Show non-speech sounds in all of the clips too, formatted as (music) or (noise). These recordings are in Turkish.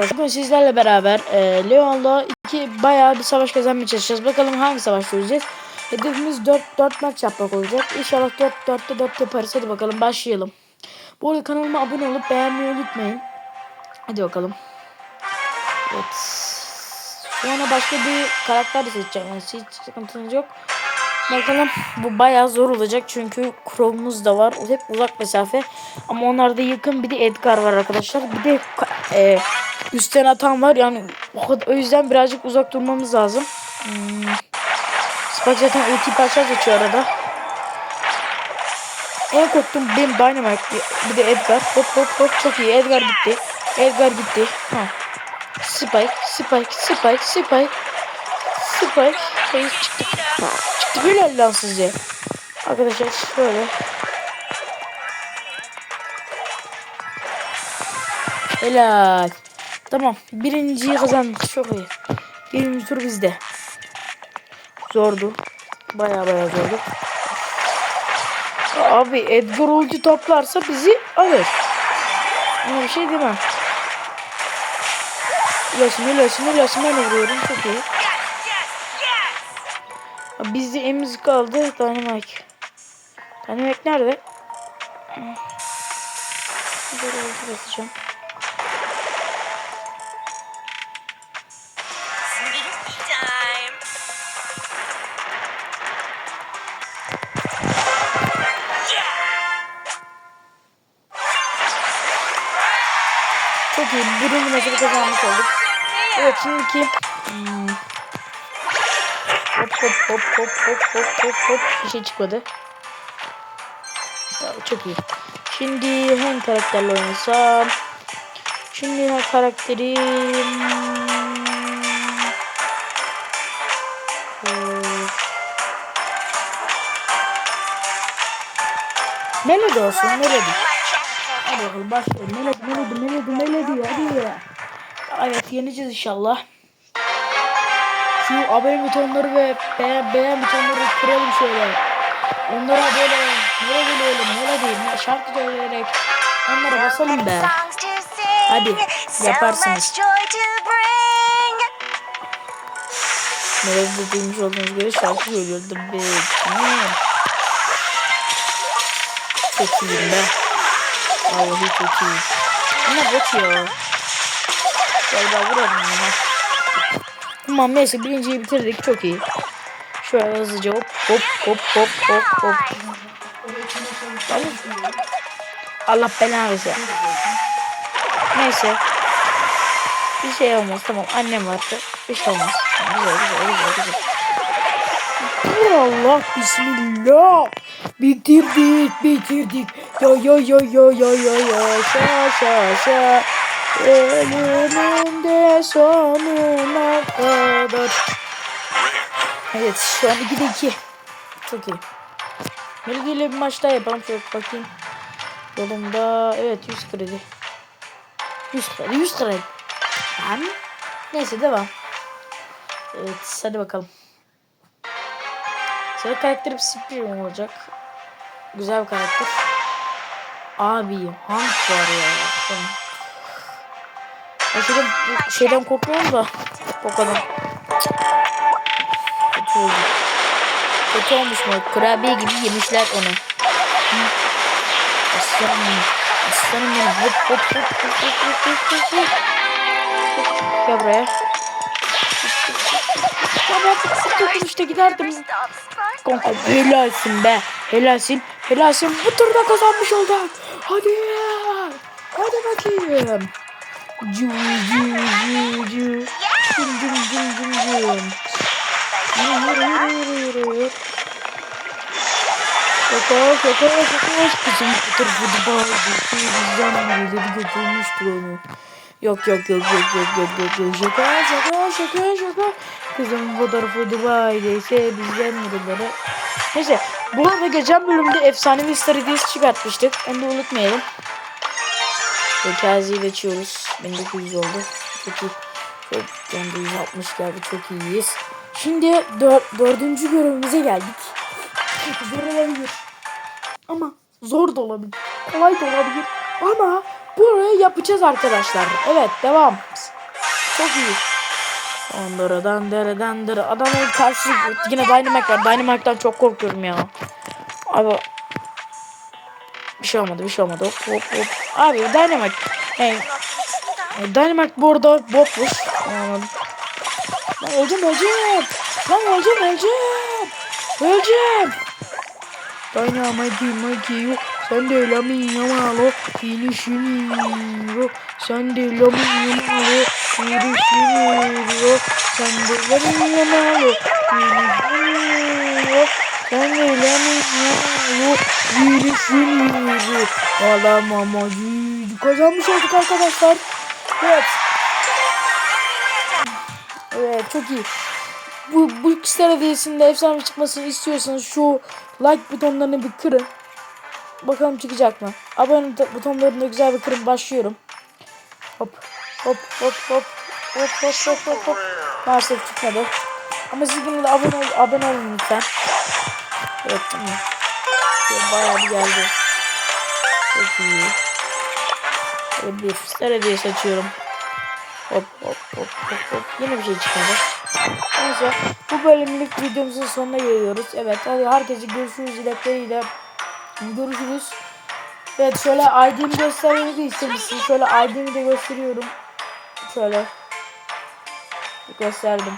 Bugün sizlerle beraber e, Leon'la iki bayağı bir savaş kazanmaya çalışacağız. Bakalım hangi savaş çözeceğiz. Hedefimiz 4 4 maç yapmak olacak. İnşallah 4 4'te 4 yaparız. Hadi bakalım başlayalım. Bu arada kanalıma abone olup beğenmeyi unutmayın. Hadi bakalım. Evet. Sonra başka bir karakter seçeceğim. Yani hiç sıkıntınız yok. Bakalım bu bayağı zor olacak çünkü Chrome'umuz da var. Hep uzak mesafe. Ama onlarda yakın bir de Edgar var arkadaşlar. Bir de e, üstten atan var. Yani o, kadar, o yüzden birazcık uzak durmamız lazım. Hmm. Spike zaten ulti parça geçiyor arada. En korktuğum benim Dynamite bir de Edgar. Hop hop hop çok iyi. Edgar gitti. Edgar gitti. Ha. Spike, Spike, Spike, Spike. Spike. Hayır çıktı. Çıktı helal lan size. Arkadaşlar şöyle. Helal. Tamam. Birinciyi kazandık. Çok iyi. Birinci tur bizde. Zordu. Baya baya zordu. Abi Edgar ulti toplarsa bizi alır. Ama bir şey demem. İlaçım ilaçım ilaçım ben vuruyorum. Çok iyi. Bizde emz kaldı. Dynamite. Dynamite nerede? Böyle basacağım. İyi. Birinci maçı kazanmış olduk. Evet şimdiki hmm. hop hop hop hop hop hop hop hop bir şey çıkmadı. Tamam, çok iyi. Şimdi hangi karakterle oynasam? Şimdi ha karakterim Hmm. Melody olsun Melody. Hadi bakalım başlayalım. Melody, melody, melody, melody. Hadi. Evet yeneceğiz inşallah. Şu abone butonları ve beğen, beğen butonları kıralım şöyle. Onlara böyle melody diyelim, melody, şarkı söyleyerek onlara basalım be. Hadi, yaparsınız. Melody duymuş olduğunuz gibi şarkı söylüyordu. Be. Hmm. Çok iyiyim be. Vallahi çok iyi. Ama bot ya. Galiba vuralım bunu. Tamam neyse birinciyi bitirdik çok iyi. Şöyle hızlıca hop hop hop hop hop hop. Allah belanı versin. Neyse. Bir şey olmaz tamam annem vardı. Bir şey olmaz. Güzel güzel güzel güzel. Allah bismillah. Bitirdik bitirdik. Ya ya ya ya ya ya ya şa şa şa. Ölümünde sonuna kadar. Evet şu an 2'de 2. Çok iyi. Melodiyle bir maç daha yapalım. Şöyle bakayım. Yolunda evet 100 kredi. 100 kredi 100 kredi. Yani neyse devam. Evet hadi bakalım. Sıra karakterim Spirit olacak. Güzel bir karakter. Abi Hank var ya. Tamam. Ben şeyden, korkmuyorum da. O kadar. Kötü oldu. Kötü olmuş mu? Kurabiye gibi yemişler onu. Aslanım. Aslanım benim. Hop hop hop hop hop hop hop hop. Gel buraya. Ya ben sıkıldım işte giderdim. Kanka helalsin be. Helalsin. Helalsin. Bu turda kazanmış olduk. Hadi. Hadi bakayım. Cu cu cu cu. Cum cum cum cum cum. Yürü yürü yürü yürü. Şaka şaka şaka. Kızım bu tarafa da bağırdı. Bizden birileri götürmüştür onu. Yok yok yok yok yok yok yok yok şaka şaka şaka şaka Kızım fotoğrafı Dubai'deyse bizden birileri Neyse bu arada geçen bölümde efsanevi Hediyesi çıkartmıştık. Onu da unutmayalım. Vekazi ile açıyoruz. 1900 oldu. Çok iyi. Çok yani 160 geldi. Çok iyiyiz. Şimdi dör, dördüncü görevimize geldik. (laughs) Zor olabilir. Ama zor da olabilir. Kolay da olabilir. Ama burayı yapacağız arkadaşlar. Evet devam. Çok iyi. Onlardan dereden dere. Adamın karşı yine Dynamite var. Dynamite'dan çok korkuyorum ya. Abi bir şey olmadı bir şey olmadı. Hop hop hop. Abi Dynamite. Yani, e, Dynamite bu arada botmuş. Lan öleceğim öleceğim. Lan öleceğim öleceğim. Öleceğim. Dynamite Mikey yok. Sen de lamin yamalo. Finishini yok. Sen de lamin yamalo. Finishini yok. Sen yamalo. Finishini yok. Sen lamin yamalo. Finishini yok. Adam amacı. Kazanmış olduk arkadaşlar. Evet. Evet çok iyi. Bu, bu Xstar hediyesinde efsane çıkmasını istiyorsanız şu like butonlarını bir kırın. Bakalım çıkacak mı? Abone butonlarını güzel bir kırın. Başlıyorum. Hop hop hop hop hop hop hop hop hop. Maalesef çıkmadı. Ama siz yine de abone, ol, abone olun lütfen. Evet tamam. Bayağı bir geldi. Çok iyi. Şöyle bir Xstar hediyesi açıyorum. Hop hop hop hop hop. Yine bir şey çıkmadı. Neyse bu bölümlük videomuzun sonuna geliyoruz. Evet hadi herkese görüşürüz dilekleriyle. Görüşürüz. Evet şöyle ID'mi göstermemi de istemişsin. Şöyle ID'mi de gösteriyorum. Şöyle. Gösterdim.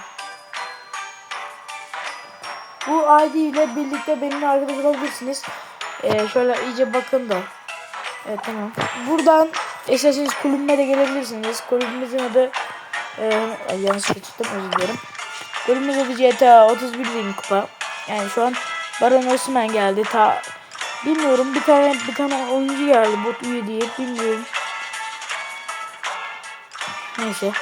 Bu ID ile birlikte benimle arkadaş olabilirsiniz. Ee, şöyle iyice bakın da. Evet tamam. Buradan isterseniz kulübüme de gelebilirsiniz. Kulübümüzün adı ay, yanlış tuttum özür dilerim. Kulübümüz adı GTA 31 bin kupa. Yani şu an Baron Osman geldi. Ta bilmiyorum bir tane bir tane oyuncu geldi bot üye diye bilmiyorum. Neyse.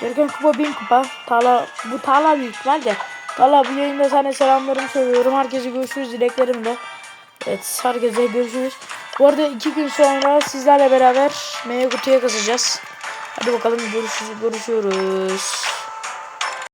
Görkem kupa 1000 kupa. Tala bu Tala büyük ihtimal de. Tala bu yayında sana selamlarımı söylüyorum. Herkese görüşürüz dileklerimle. Evet herkese görüşürüz. Bu arada iki gün sonra sizlerle beraber meyve kutuya kasacağız. Hadi bakalım görüşürüz, görüşüyoruz.